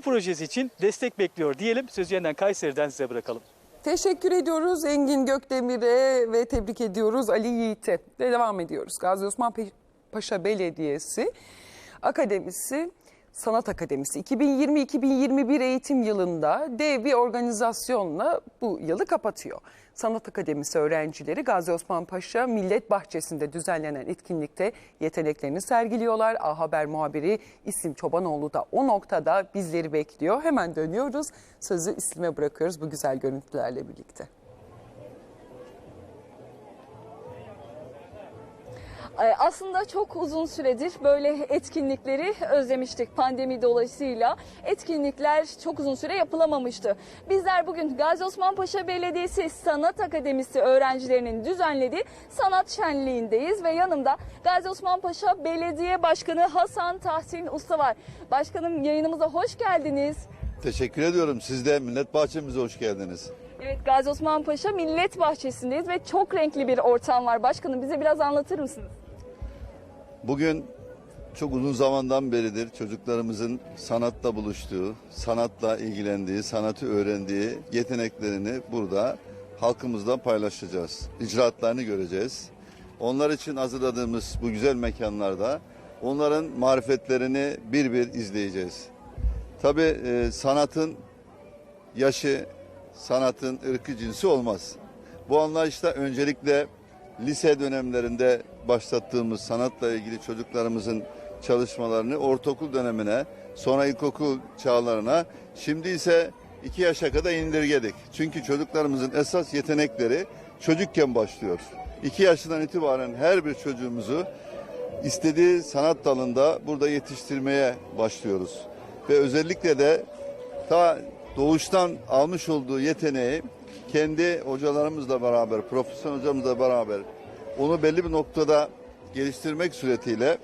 projesi için destek bekliyor diyelim. Sözü yeniden Kayseri'den size bırakalım. Teşekkür ediyoruz Engin Gökdemir'e ve tebrik ediyoruz Ali Yiğit'e. Ve devam ediyoruz. Gazi Osman Paşa Belediyesi Akademisi Sanat Akademisi 2020-2021 eğitim yılında dev bir organizasyonla bu yılı kapatıyor. Sanat Akademisi öğrencileri Gazi Osman Paşa Millet Bahçesi'nde düzenlenen etkinlikte yeteneklerini sergiliyorlar. A Haber muhabiri İslim Çobanoğlu da o noktada bizleri bekliyor. Hemen dönüyoruz. Sözü İslim'e bırakıyoruz bu güzel görüntülerle birlikte. Aslında çok uzun süredir böyle etkinlikleri özlemiştik pandemi dolayısıyla. Etkinlikler çok uzun süre yapılamamıştı. Bizler bugün Gazi Osman Paşa Belediyesi Sanat Akademisi öğrencilerinin düzenlediği sanat şenliğindeyiz ve yanımda Gazi Osman Paşa Belediye Başkanı Hasan Tahsin Usta var. Başkanım yayınımıza hoş geldiniz. Teşekkür ediyorum. Siz de Millet Bahçemize hoş geldiniz. Evet Gazi Osman Paşa Millet Bahçesi'ndeyiz ve çok renkli bir ortam var. Başkanım bize biraz anlatır mısınız? Bugün çok uzun zamandan beridir çocuklarımızın sanatla buluştuğu, sanatla ilgilendiği, sanatı öğrendiği yeteneklerini burada halkımızla paylaşacağız. İcraatlarını göreceğiz. Onlar için hazırladığımız bu güzel mekanlarda onların marifetlerini bir bir izleyeceğiz. Tabii e, sanatın yaşı, sanatın ırkı cinsi olmaz. Bu anlayışta öncelikle lise dönemlerinde başlattığımız sanatla ilgili çocuklarımızın çalışmalarını ortaokul dönemine, sonra ilkokul çağlarına, şimdi ise iki yaşa kadar indirgedik. Çünkü çocuklarımızın esas yetenekleri çocukken başlıyor. İki yaşından itibaren her bir çocuğumuzu istediği sanat dalında burada yetiştirmeye başlıyoruz. Ve özellikle de ta doğuştan almış olduğu yeteneği kendi hocalarımızla beraber, profesyonel hocamızla beraber onu belli bir noktada geliştirmek suretiyle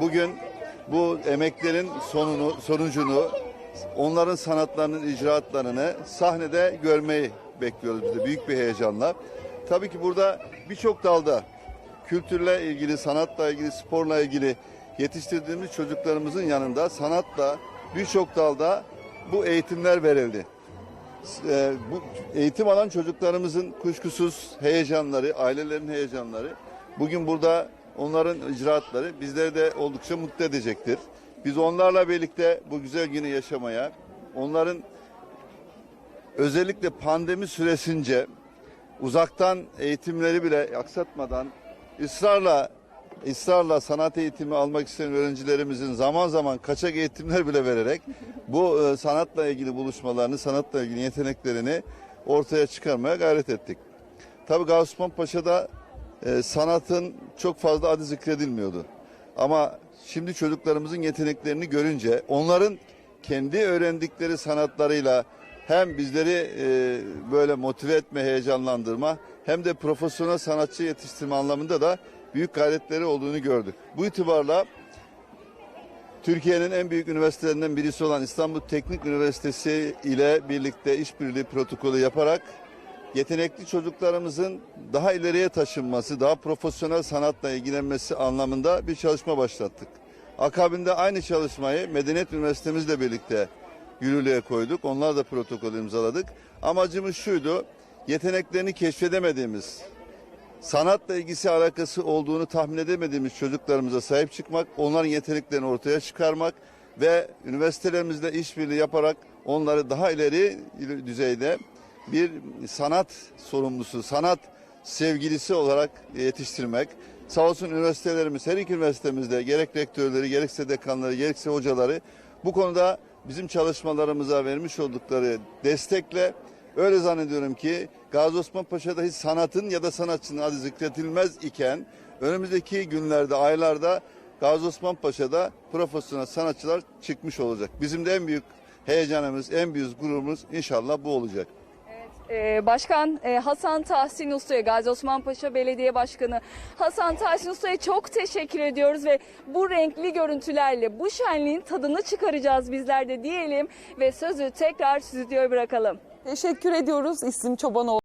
bugün bu emeklerin sonunu, sonucunu onların sanatlarının icraatlarını sahnede görmeyi bekliyoruz biz de büyük bir heyecanla. Tabii ki burada birçok dalda kültürle ilgili, sanatla ilgili, sporla ilgili yetiştirdiğimiz çocuklarımızın yanında sanatla birçok dalda bu eğitimler verildi. Ee, bu eğitim alan çocuklarımızın kuşkusuz heyecanları, ailelerin heyecanları bugün burada onların icraatları bizleri de oldukça mutlu edecektir. Biz onlarla birlikte bu güzel günü yaşamaya, onların özellikle pandemi süresince uzaktan eğitimleri bile aksatmadan ısrarla ısrarla sanat eğitimi almak isteyen öğrencilerimizin zaman zaman kaçak eğitimler bile vererek bu e, sanatla ilgili buluşmalarını, sanatla ilgili yeteneklerini ortaya çıkarmaya gayret ettik. Tabii Gazi Osman Paşa'da e, sanatın çok fazla adı zikredilmiyordu. Ama şimdi çocuklarımızın yeteneklerini görünce onların kendi öğrendikleri sanatlarıyla hem bizleri e, böyle motive etme, heyecanlandırma hem de profesyonel sanatçı yetiştirme anlamında da büyük gayretleri olduğunu gördük. Bu itibarla Türkiye'nin en büyük üniversitelerinden birisi olan İstanbul Teknik Üniversitesi ile birlikte işbirliği protokolü yaparak yetenekli çocuklarımızın daha ileriye taşınması, daha profesyonel sanatla ilgilenmesi anlamında bir çalışma başlattık. Akabinde aynı çalışmayı Medeniyet Üniversitemizle birlikte yürürlüğe koyduk. Onlar da protokol imzaladık. Amacımız şuydu, yeteneklerini keşfedemediğimiz, sanatla ilgisi alakası olduğunu tahmin edemediğimiz çocuklarımıza sahip çıkmak, onların yeteneklerini ortaya çıkarmak ve üniversitelerimizle işbirliği yaparak onları daha ileri düzeyde bir sanat sorumlusu, sanat sevgilisi olarak yetiştirmek. Sağ olsun üniversitelerimiz, her iki üniversitemizde gerek rektörleri, gerekse dekanları, gerekse hocaları bu konuda bizim çalışmalarımıza vermiş oldukları destekle öyle zannediyorum ki Gazi Osman Paşa'da hiç sanatın ya da sanatçının adı zikretilmez iken önümüzdeki günlerde, aylarda Gazi Osman Paşa'da profesyonel sanatçılar çıkmış olacak. Bizim de en büyük heyecanımız, en büyük gururumuz inşallah bu olacak. Ee, Başkan e, Hasan Tahsin Usta'ya, Gazi Osman Paşa Belediye Başkanı Hasan Tahsin Usta'ya çok teşekkür ediyoruz ve bu renkli görüntülerle bu şenliğin tadını çıkaracağız bizler de diyelim ve sözü tekrar stüdyoya bırakalım. Teşekkür ediyoruz İslim Çobanoğlu.